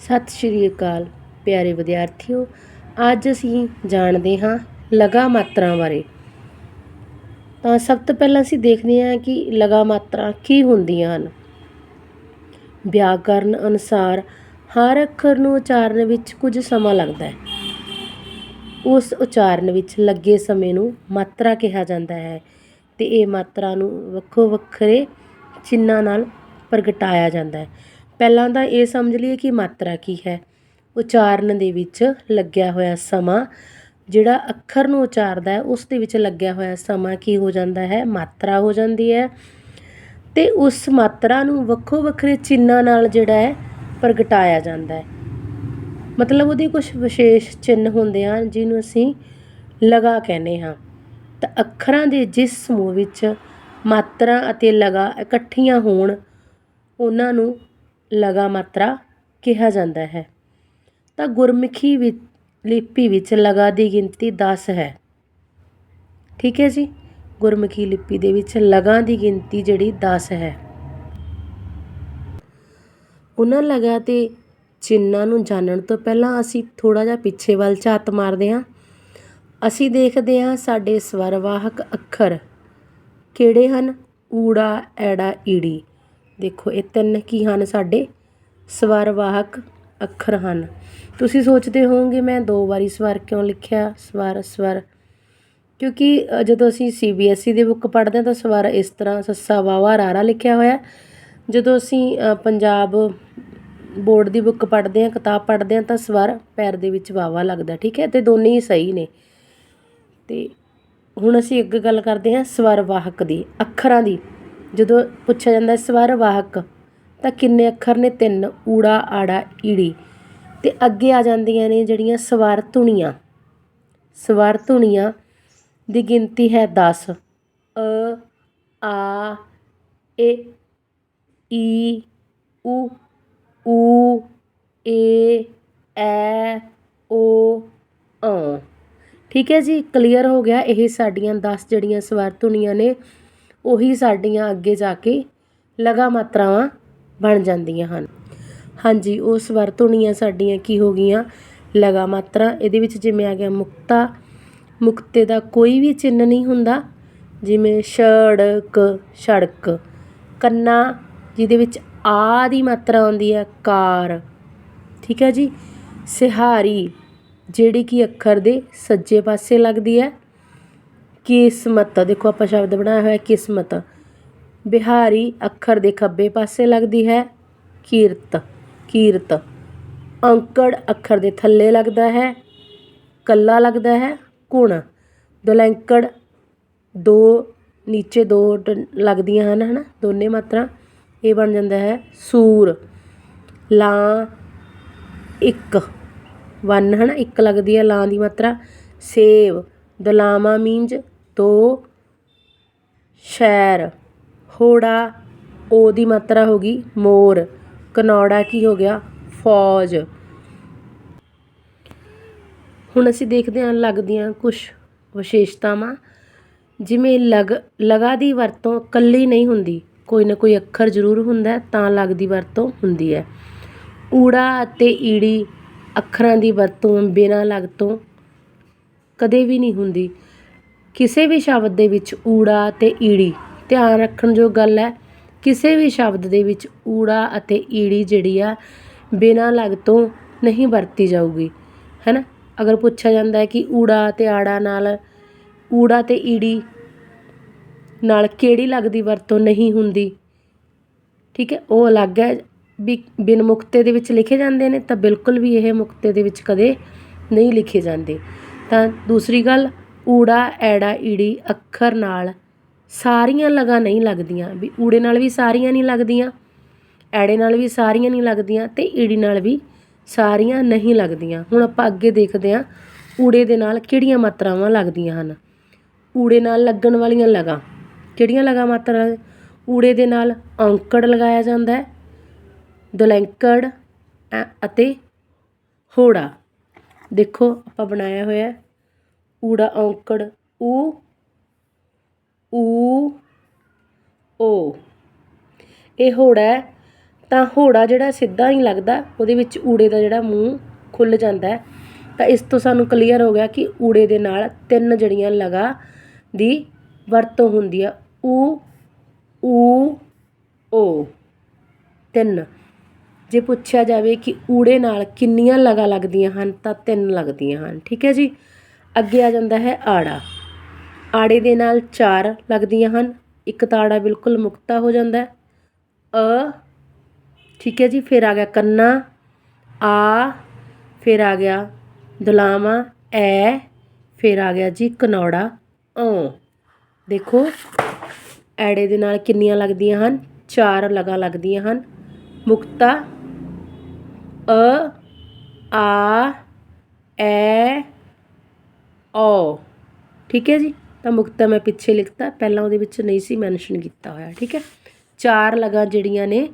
ਸਤਿ ਸ਼੍ਰੀ ਅਕਾਲ, ਪਿਆਰੇ ਵਿਦਿਆਰਥੀਓ। ਅੱਜ ਅਸੀਂ ਜਾਣਦੇ ਹਾਂ ਲਗਾ ਮਾਤਰਾ ਬਾਰੇ। ਤਾਂ ਸਭ ਤੋਂ ਪਹਿਲਾਂ ਅਸੀਂ ਦੇਖਦੇ ਹਾਂ ਕਿ ਲਗਾ ਮਾਤਰਾ ਕੀ ਹੁੰਦੀਆਂ ਹਨ। ਵਿਆਕਰਨ ਅਨੁਸਾਰ ਹਰ ਅੱਖਰ ਨੂੰ ਉਚਾਰਨ ਵਿੱਚ ਕੁਝ ਸਮਾਂ ਲੱਗਦਾ ਹੈ। ਉਸ ਉਚਾਰਨ ਵਿੱਚ ਲੱਗੇ ਸਮੇਂ ਨੂੰ ਮਾਤਰਾ ਕਿਹਾ ਜਾਂਦਾ ਹੈ ਤੇ ਇਹ ਮਾਤਰਾ ਨੂੰ ਵੱਖੋ ਵੱਖਰੇ ਚਿੰਨ੍ਹਾਂ ਨਾਲ ਪ੍ਰਗਟਾਇਆ ਜਾਂਦਾ ਹੈ। ਪਹਿਲਾਂ ਤਾਂ ਇਹ ਸਮਝ ਲਈਏ ਕਿ ਮਾਤਰਾ ਕੀ ਹੈ। ਉਚਾਰਨ ਦੇ ਵਿੱਚ ਲੱਗਿਆ ਹੋਇਆ ਸਮਾਂ, ਜਿਹੜਾ ਅੱਖਰ ਨੂੰ ਉਚਾਰਦਾ ਉਸ ਦੇ ਵਿੱਚ ਲੱਗਿਆ ਹੋਇਆ ਸਮਾਂ ਕੀ ਹੋ ਜਾਂਦਾ ਹੈ? ਮਾਤਰਾ ਹੋ ਜਾਂਦੀ ਹੈ। ਤੇ ਉਸ ਮਾਤਰਾ ਨੂੰ ਵੱਖੋ ਵੱਖਰੇ ਚਿੰਨਾਂ ਨਾਲ ਜਿਹੜਾ ਹੈ, ਪ੍ਰਗਟਾਇਆ ਜਾਂਦਾ ਹੈ। ਮਤਲਬ ਉਹਦੇ ਕੁਝ ਵਿਸ਼ੇਸ਼ ਚਿੰਨ੍ਹ ਹੁੰਦੇ ਹਨ, ਜਿਹਨੂੰ ਅਸੀਂ ਲਗਾ ਕਹਿੰਦੇ ਹਾਂ। ਤਾਂ ਅੱਖਰਾਂ ਦੇ ਜਿਸ ਸਮੂਹ ਵਿੱਚ ਮਾਤਰਾ ਅਤੇ ਲਗਾ ਇਕੱਠੀਆਂ ਹੋਣ, ਉਹਨਾਂ ਨੂੰ ਲਗਾ ਮਾਤਰਾ ਕਿਹਾ ਜਾਂਦਾ ਹੈ। ਤਾਂ ਗੁਰਮੁਖੀ ਵਿ, ਲਿਪੀ ਵਿੱਚ ਲਗਾ ਦੀ ਗਿਣਤੀ ਦਸ ਹੈ। ਠੀਕ ਹੈ ਜੀ? ਗੁਰਮੁਖੀ ਲਿਪੀ ਦੇ ਵਿੱਚ ਲਗਾਂ ਦੀ ਗਿਣਤੀ ਜਿਹੜੀ 10 ਹੈ। ਉਹਨਾਂ ਲਗਾ ਤੇ ਚਿੰਨਾਂ ਨੂੰ ਜਾਣਨ ਤੋਂ ਪਹਿਲਾਂ ਅਸੀਂ ਥੋੜਾ ਜਿਹਾ ਪਿੱਛੇ ਵੱਲ ਝਾਤ ਮਾਰਦੇ ਹਾਂ। ਅਸੀਂ ਦੇਖਦੇ ਹਾਂ ਸਾਡੇ ਸਵਰਵਾਹਕ ਅੱਖਰ ਕਿਹੜੇ ਹਨ? ਊੜਾ, ਐੜਾ, ਈੜੀ। ਦੇਖੋ, ਇਹ ਤਿੰਨ ਕੀ ਹਨ ਸਾਡੇ? ਸਵਰ ਵਾਹਕ ਅੱਖਰ ਹਨ। ਤੁਸੀਂ ਸੋਚਦੇ ਹੋਵੋਗੇ, ਮੈਂ ਦੋ ਵਾਰੀ ਸਵਰ ਕਿਉਂ ਲਿਖਿਆ? ਸਵਰ ਸਵਰ। ਕਿਉਂਕਿ ਜਦੋਂ ਅਸੀਂ ਸੀ ਬੀ ਐੱਸ ਈ ਦੀ ਬੁੱਕ ਪੜ੍ਹਦੇ ਹਾਂ, ਤਾਂ ਸਵਰ ਇਸ ਤਰ੍ਹਾਂ ਸੱਸਾ ਵਾਵਾ ਰਾਰਾ ਲਿਖਿਆ ਹੋਇਆ ਜਦੋਂ ਅਸੀਂ ਪੰਜਾਬ ਬੋਰਡ ਦੀ ਬੁੱਕ ਪੜ੍ਹਦੇ ਹਾਂ, ਕਿਤਾਬ ਪੜ੍ਹਦੇ ਹਾਂ, ਤਾਂ ਸਵਰ ਪੈਰ ਦੇ ਵਿੱਚ ਵਾਵਾ ਲੱਗਦਾ, ਠੀਕ ਹੈ? ਤੇ ਦੋਨੇ ਹੀ ਸਹੀ ਨੇ। ਤੇ ਹੁਣ ਅਸੀਂ ਇੱਕ ਗੱਲ ਕਰਦੇ ਹਾਂ ਸਵਰ ਵਾਹਕ ਦੀ, ਅੱਖਰਾਂ ਦੀ। ਜਦੋਂ ਪੁੱਛਿਆ ਜਾਂਦਾ ਸਵਰ ਵਾਹਕ, ਤਾਂ ਕਿੰਨੇ ਅੱਖਰ ਨੇ? ਤਿੰਨ, ਊੜਾ, ਆੜਾ, ਈੜੀ। ਅਤੇ ਅੱਗੇ ਆ ਜਾਂਦੀਆਂ ਨੇ ਜਿਹੜੀਆਂ ਸਵਰ ਧੁਨੀਆਂ। ਸਵਰ ਧੁਨੀਆਂ ਦੀ ਗਿਣਤੀ ਹੈ ਦਸ। ਅ, ਆ, ਏ, ਈ, ਉ, ਊ, ਏ, ਐ, ਓ, ਅ। ਠੀਕ ਹੈ ਜੀ? ਕਲੀਅਰ ਹੋ ਗਿਆ ਇਹ ਸਾਡੀਆਂ 10 ਜਿਹੜੀਆਂ ਸਵਰ ਧੁਨੀਆਂ ਨੇ। ਉਹੀ ਸਾਡੀਆਂ ਅੱਗੇ ਜਾ ਕੇ ਲਗਾ ਮਾਤਰਾਵਾਂ ਬਣ ਜਾਂਦੀਆਂ ਹਨ। ਹਾਂਜੀ ਉਹ ਸਵਰ ਧੁਨੀਆਂ ਸਾਡੀਆਂ ਕੀ ਹੋ ਗਈਆਂ? ਲਗਾ ਮਾਤਰਾ, ਇਹਦੇ ਵਿੱਚ ਜਿਵੇਂ ਆ ਗਿਆ ਮੁਕਤਾ, ਮੁਕਤੇ ਦਾ ਕੋਈ ਵੀ ਚਿੰਨ੍ਹ ਨਹੀਂ ਹੁੰਦਾ। ਜਿਵੇਂ ਸੜਕ ਸੜਕ ਕੰਨਾ ਜਿਹਦੇ ਵਿੱਚ ਆ ਦੀ ਮਾਤਰਾ ਆਉਂਦੀ ਹੈ ਕਾਰ। ਠੀਕ ਹੈ ਜੀ? ਸਿਹਾਰੀ, ਜਿਹੜੀ ਕਿ ਅੱਖਰ ਦੇ ਸੱਜੇ ਪਾਸੇ ਲੱਗਦੀ ਹੈ। ਕਿਸਮਤ ਦੇਖੋ ਆਪਾਂ ਸ਼ਬਦ ਬਣਾਇਆ ਹੋਇਆ ਕਿਸਮਤ ਬਿਹਾਰੀ ਅੱਖਰ ਦੇ ਖੱਬੇ ਪਾਸੇ ਲੱਗਦੀ ਹੈ, ਕੀਰਤ ਕੀਰਤ। ਅੰਕੜ ਅੱਖਰ ਦੇ ਥੱਲੇ ਲੱਗਦਾ ਹੈ, ਕੱਲਾ ਲੱਗਦਾ ਹੈ ਕੁਣ ਦੁਲੈਂਕੜ ਦੋ, ਨੀਚੇ ਦੋ ਲੱਗਦੀਆਂ ਹਨ, ਹਨਾ? ਦੋਨੇ ਮਾਤਰਾ। ਇਹ ਬਣ ਜਾਂਦਾ ਹੈ ਸੂਰ। ਲਾਂ, ਇੱਕ। ਵਨ, ਹਨਾ? ਇੱਕ ਲੱਗਦੀ ਹੈ, ਲਾਂ ਦੀ ਮਾਤਰਾ। ਸੇਵ। ਦਲਾਮਾ ਮੀਨਜ ਦੋ ਸ਼ੈਰ। ਹੋੜਾ ਓ ਦੀ ਮਾਤਰਾ ਹੋ ਗਈ ਮੋਰ। ਕਨੌੜਾ ਕੀ ਹੋ ਗਿਆ? ਫੌਜ। ਹੁਣ ਅਸੀਂ ਦੇਖਦੇ ਹਾਂ ਲੱਗਦੀਆਂ ਕੁਝ ਵਿਸ਼ੇਸ਼ਤਾਵਾਂ। ਜਿਵੇਂ ਲਗ, ਲਗਾ ਦੀ ਵਰਤੋਂ ਇਕੱਲੀ ਨਹੀਂ ਹੁੰਦੀ, ਕੋਈ ਨਾ ਕੋਈ ਅੱਖਰ ਜ਼ਰੂਰ ਹੁੰਦਾ, ਤਾਂ ਲਗ ਦੀ ਵਰਤੋਂ ਹੁੰਦੀ ਹੈ। ਊੜਾ ਅਤੇ ਈੜੀ ਅੱਖਰਾਂ ਦੀ ਵਰਤੋਂ ਬਿਨਾਂ ਲਗ ਤੋਂ ਕਦੇ ਵੀ ਨਹੀਂ ਹੁੰਦੀ। ਕਿਸੇ ਵੀ ਸ਼ਬਦ ਦੇ ਵਿੱਚ ਊੜਾ ਅਤੇ ਈੜੀ, ਧਿਆਨ ਰੱਖਣ ਜੋ ਗੱਲ ਹੈ। ਕਿਸੇ ਵੀ ਸ਼ਬਦ ਦੇ ਵਿੱਚ ਊੜਾ ਅਤੇ ਈੜੀ ਜਿਹੜੀ ਆ, ਬਿਨਾਂ ਲਗ ਤੋਂ ਨਹੀਂ ਵਰਤੀ ਜਾਊਗੀ ਹੈ ਨਾ ਅਗਰ ਪੁੱਛਿਆ ਜਾਂਦਾ ਹੈ ਕਿ ਊੜਾ ਅਤੇ ਆੜਾ ਨਾਲ, ਊੜਾ ਤੇ ਈੜੀ ਨਾਲ ਕਿਹੜੀ ਲਗ ਦੀ ਵਰਤੋਂ ਨਹੀਂ ਹੁੰਦੀ? ਠੀਕ ਹੈ, ਉਹ ਅਲੱਗ ਹੈ। ਵੀ ਬਿਨ ਮੁਕਤੇ ਦੇ ਵਿੱਚ ਲਿਖੇ ਜਾਂਦੇ ਨੇ ਤਾਂ ਬਿਲਕੁਲ ਵੀ ਇਹ ਮੁਕਤੇ ਦੇ ਵਿੱਚ ਕਦੇ ਨਹੀਂ ਲਿਖੇ ਜਾਂਦੇ। ਤਾਂ ਦੂਸਰੀ ਗੱਲ, ਊੜਾ, ਐੜਾ, ਈੜੀ, ਅੱਖਰ ਨਾਲ ਸਾਰੀਆਂ ਲਗਾਂ ਨਹੀਂ ਲੱਗਦੀਆਂ। ਵੀ ਊੜੇ ਨਾਲ ਵੀ ਸਾਰੀਆਂ ਨਹੀਂ ਲੱਗਦੀਆਂ, ਐੜੇ ਨਾਲ ਵੀ ਸਾਰੀਆਂ ਨਹੀਂ ਲੱਗਦੀਆਂ ਅਤੇ ਈੜੀ ਨਾਲ ਵੀ ਸਾਰੀਆਂ ਨਹੀਂ ਲੱਗਦੀਆਂ। ਹੁਣ ਆਪਾਂ ਅੱਗੇ ਦੇਖਦੇ ਹਾਂ, ਊੜੇ ਦੇ ਨਾਲ ਕਿਹੜੀਆਂ ਮਾਤਰਾਵਾਂ ਲੱਗਦੀਆਂ ਹਨ? ਊੜੇ ਨਾਲ ਲੱਗਣ ਵਾਲੀਆਂ ਲਗਾਂ ਕਿਹੜੀਆਂ ਲਗਾਂ ਮਾਤਰਾ? ਊੜੇ ਦੇ ਨਾਲ ਔਂਕੜ ਲਗਾਇਆ ਜਾਂਦਾ ਹੈ, ਦੁਲੈਂਕੜ ਅ- ਅਤੇ ਹੋੜਾ। ਦੇਖੋ, ਆਪਾਂ ਬਣਾਇਆ ਹੋਇਆ ਊੜਾ ਔਂਕੜ, ਊ ਊ, ਓ। ਇਹ ਹੋੜਾ ਹੈ। ਤਾਂ ਹੋੜਾ ਜਿਹੜਾ ਸਿੱਧਾ ਹੀ ਲੱਗਦਾ, ਉਹਦੇ ਵਿੱਚ ਊੜੇ ਦਾ ਜਿਹੜਾ ਮੂੰਹ ਖੁੱਲ ਜਾਂਦਾ ਤਾਂ ਇਸ ਤੋਂ ਸਾਨੂੰ ਕਲੀਅਰ ਹੋ ਗਿਆ ਕਿ ਊੜੇ ਦੇ ਨਾਲ ਤਿੰਨ ਜੜੀਆਂ ਲਗਾ ਦੀ ਵਰਤੋਂ ਹੁੰਦੀ ਆ। ਊ ਊ, ਓ। ਤਿੰਨ। ਜੇ ਪੁੱਛਿਆ ਜਾਵੇ ਕਿ ਊੜੇ ਨਾਲ ਕਿੰਨੀਆਂ ਲਗਾ ਲੱਗਦੀਆਂ ਹਨ, ਤਾਂ ਤਿੰਨ ਲੱਗਦੀਆਂ ਹਨ। ਠੀਕ ਹੈ ਜੀ? ਅੱਗੇ ਆ ਜਾਂਦਾ ਹੈ ਆੜਾ। ਆੜੇ ਦੇ ਨਾਲ ਚਾਰ ਲੱਗਦੀਆਂ ਹਨ। ਇੱਕ ਤਾਂ ਆੜਾ ਬਿਲਕੁਲ ਮੁਕਤਾ ਹੋ ਜਾਂਦਾ ਅ, ਠੀਕ ਹੈ ਜੀ, ਫਿਰ ਆ ਗਿਆ ਕੰਨਾ। ਆ, ਫਿਰ ਆ ਗਿਆ ਦੁਲਾਮਾ ਐ, ਫਿਰ ਆ ਗਿਆ ਜੀ ਕਨੌੜਾ। ਓ, ਦੇਖੋ, ਐੜੇ ਦੇ ਨਾਲ ਕਿੰਨੀਆਂ ਲੱਗਦੀਆਂ ਹਨ? ਚਾਰ ਲਗਾ ਲੱਗਦੀਆਂ ਹਨ। ਮੁਕਤਾ ਅ, ਆ, ਐ, ਓ। ਠੀਕ ਹੈ ਜੀ? ਤਾਂ ਮੁਕਤਾ ਮੈਂ ਪਿੱਛੇ ਲਿਖਤਾ। ਪਹਿਲਾਂ ਉਹਦੇ ਵਿੱਚ ਨਹੀਂ ਸੀ ਮੈਂਸ਼ਨ ਕੀਤਾ ਹੋਇਆ। ਠੀਕ ਹੈ? ਚਾਰ ਲਗਾਂ ਜਿਹੜੀਆਂ ਨੇ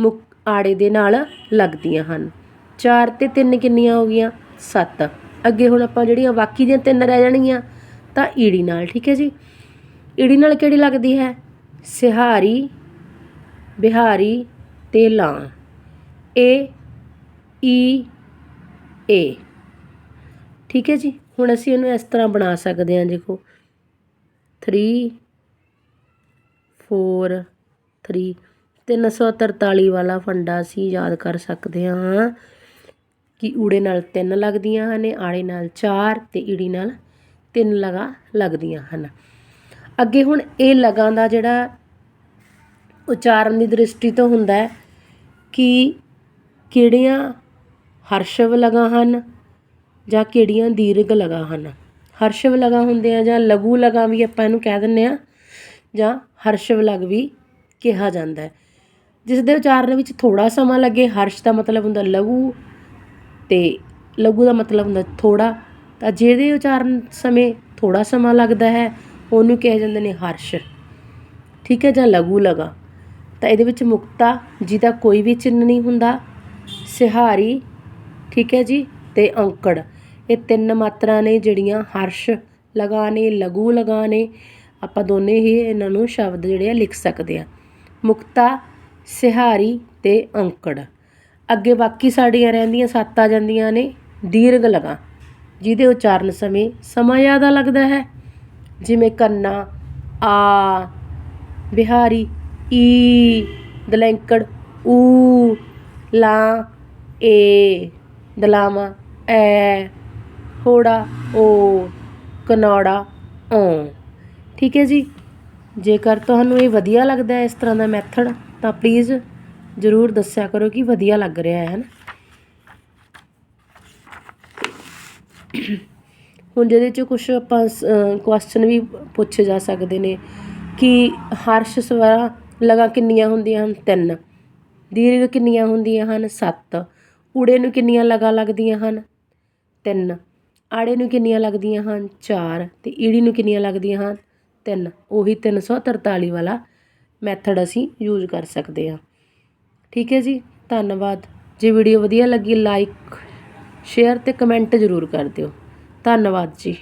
ਮੁਕ, ਆੜੇ ਦੇ ਨਾਲ ਲੱਗਦੀਆਂ ਹਨ। ਚਾਰ ਤੇ ਤਿੰਨ ਕਿੰਨੀਆਂ ਹੋ ਗਈਆਂ? ਸੱਤ। ਅੱਗੇ ਹੁਣ ਆਪਾਂ ਜਿਹੜੀਆਂ ਬਾਕੀ ਦੀਆਂ ਤਿੰਨ ਰਹਿ ਜਾਣਗੀਆਂ, ਤਾਂ ਈੜੀ ਨਾਲ। ਠੀਕ ਹੈ ਜੀ? ਈੜੀ ਨਾਲ ਕਿਹੜੀ ਲੱਗਦੀ ਹੈ? ਸਿਹਾਰੀ, ਬਿਹਾਰੀ ਤੇ ਲਾਂ। ਇਹ ਈ ਏ। ਠੀਕ ਹੈ ਜੀ? ਹੁਣ ਅਸੀਂ ਇਹਨੂੰ ਇਸ ਤਰ੍ਹਾਂ ਬਣਾ ਸਕਦੇ ਹਾਂ, ਦੇਖੋ। 3 4 3 343 ਵਾਲਾ ਫੰਡਾ ਅਸੀਂ ਯਾਦ ਕਰ ਸਕਦੇ ਹਾਂ ਕਿ ਊੜੇ ਨਾਲ ਤਿੰਨ ਲੱਗਦੀਆਂ ਹਨ, ਆੜੇ ਨਾਲ ਚਾਰ ਤੇ ਈੜੀ ਨਾਲ ਤਿੰਨ ਲਗਾ ਲੱਗਦੀਆਂ ਹਨ। ਅੱਗੇ ਹੁਣ ਇਹ ਲਗਾਂ ਦਾ ਜਿਹੜਾ ਉਚਾਰਨ ਦੀ ਦ੍ਰਿਸ਼ਟੀ ਤੋਂ ਹੁੰਦਾ ਹੈ ਕਿ ਕਿਹੜੀਆਂ ਹਰਸ਼ਵ ਲਗਾ ਹਨ ਜਾਂ ਕਿਹੜੀਆਂ ਦੀਰਘ ਲਗਾ ਹਨ? ਹਰਸ਼ਵ ਲਗਾ ਹੁੰਦੇ ਆ ਜਾਂ ਲਘੂ ਲਗਾ ਵੀ ਆਪਾਂ ਇਹਨੂੰ ਕਹਿ ਦਿੰਦੇ ਹਾਂ ਜਾਂ ਹਰਸ਼ਵ ਲਗ ਵੀ ਕਿਹਾ ਜਾਂਦਾ ਹੈ। ਜਿਸ ਦੇ ਉਚਾਰਨ ਵਿੱਚ ਥੋੜ੍ਹਾ ਸਮਾਂ ਲੱਗੇ, ਹਰਸ਼ ਦਾ ਮਤਲਬ ਹੁੰਦਾ ਲਘੂ ਅਤੇ ਲਘੂ ਦਾ ਮਤਲਬ ਹੁੰਦਾ ਥੋੜ੍ਹਾ। ਤਾਂ ਜਿਹਦੇ ਉਚਾਰਨ ਸਮੇਂ ਥੋੜ੍ਹਾ ਸਮਾਂ ਲੱਗਦਾ ਹੈ, ਉਹਨੂੰ ਕਿਹਾ ਜਾਂਦੇ ਨੇ ਹਰਸ਼। ਠੀਕ ਹੈ, ਜਾਂ ਲਘੂ ਲਗਾ। ਤਾਂ ਇਹਦੇ ਵਿੱਚ ਮੁਕਤਾ ਜਿਹਦਾ ਕੋਈ ਵੀ ਚਿੰਨ੍ਹ ਨਹੀਂ ਹੁੰਦਾ। ਸਿਹਾਰੀ ਠੀਕ ਹੈ ਜੀ? ਅਤੇ ਔਂਕੜ। ਇਹ ਤਿੰਨ ਮਾਤਰਾ ਨੇ ਜਿਹੜੀਆਂ ਹਰਸ਼ ਲਗਾ ਨੇ, ਲਘੂ ਲਗਾ ਨੇ। ਆਪਾਂ ਦੋਨੇ ਹੀ ਇਹਨਾਂ ਨੂੰ ਸ਼ਬਦ ਜਿਹੜੇ ਆ ਲਿਖ ਸਕਦੇ ਆ। ਮੁਕਤਾ, ਸਿਹਾਰੀ ਅਤੇ ਔਂਕੜ। ਅੱਗੇ ਬਾਕੀ ਸਾਡੀਆਂ ਰਹਿੰਦੀਆਂ, ਸੱਤ ਆ ਜਾਂਦੀਆਂ ਨੇ। ਦੀਰਘ ਲਗਾ, ਜਿਹਦੇ ਉਚਾਰਨ ਸਮੇਂ ਸਮਾਂ ਜ਼ਿਆਦਾ ਲੱਗਦਾ ਹੈ। ਜਿਵੇਂ ਕੰਨਾ, ਆ, ਬਿਹਾਰੀ, ਈ, ਦਲੈਂਕੜ, ਊ, ਲਾ, ਏ। ਦਲਾਵਾਂ, ਐ, ਹੋੜਾ, ਓ, ਕਨੌੜਾ, ਓ। ਠੀਕ ਹੈ ਜੀ? ਜੇਕਰ ਤੁਹਾਨੂੰ ਇਹ ਵਧੀਆ ਲੱਗਦਾ ਇਸ ਤਰ੍ਹਾਂ ਦਾ ਮੈਥਡ, ਤਾਂ ਪਲੀਜ਼ ਜ਼ਰੂਰ ਦੱਸਿਆ ਕਰੋ ਕਿ ਵਧੀਆ ਲੱਗ ਰਿਹਾ ਹੈ ਨਾ? ਹੁਣ ਜਿਹਦੇ ਚ ਕੁਝ ਆਪਾਂ ਕੁਐਸਚਨ ਵੀ ਪੁੱਛੇ ਜਾ ਸਕਦੇ ਨੇ ਕਿ ਹਰਸ਼ ਸਵਰਾਂ ਲਗਾ ਕਿੰਨੀਆਂ ਹੁੰਦੀਆਂ ਹਨ? ਤਿੰਨ। ਦੀਰਘ ਕਿੰਨੀਆਂ ਹੁੰਦੀਆਂ ਹਨ? ਸੱਤ। ਊੜੇ ਨੂੰ ਕਿੰਨੀਆਂ ਲਗਾਂ ਲੱਗਦੀਆਂ ਹਨ? ਤਿੰਨ। ਆੜੇ ਨੂੰ ਕਿੰਨੀਆਂ ਲੱਗਦੀਆਂ ਹਨ? ਚਾਰ। ਅਤੇ ਈੜੀ ਨੂੰ ਕਿੰਨੀਆਂ ਲੱਗਦੀਆਂ ਹਨ? ਤਿੰਨ। ਉਹੀ 343 ਵਾਲਾ ਮੈਥਡ ਅਸੀਂ ਯੂਜ਼ ਕਰ ਸਕਦੇ ਹਾਂ। ਠੀਕ ਹੈ ਜੀ? ਧੰਨਵਾਦ। ਜੇ ਵੀਡੀਓ ਵਧੀਆ ਲੱਗੀ ਲਾਈਕ ਸ਼ੇਅਰ ਅਤੇ ਕਮੈਂਟ ਜ਼ਰੂਰ ਕਰ ਦਿਓ। ਧੰਨਵਾਦ ਜੀ।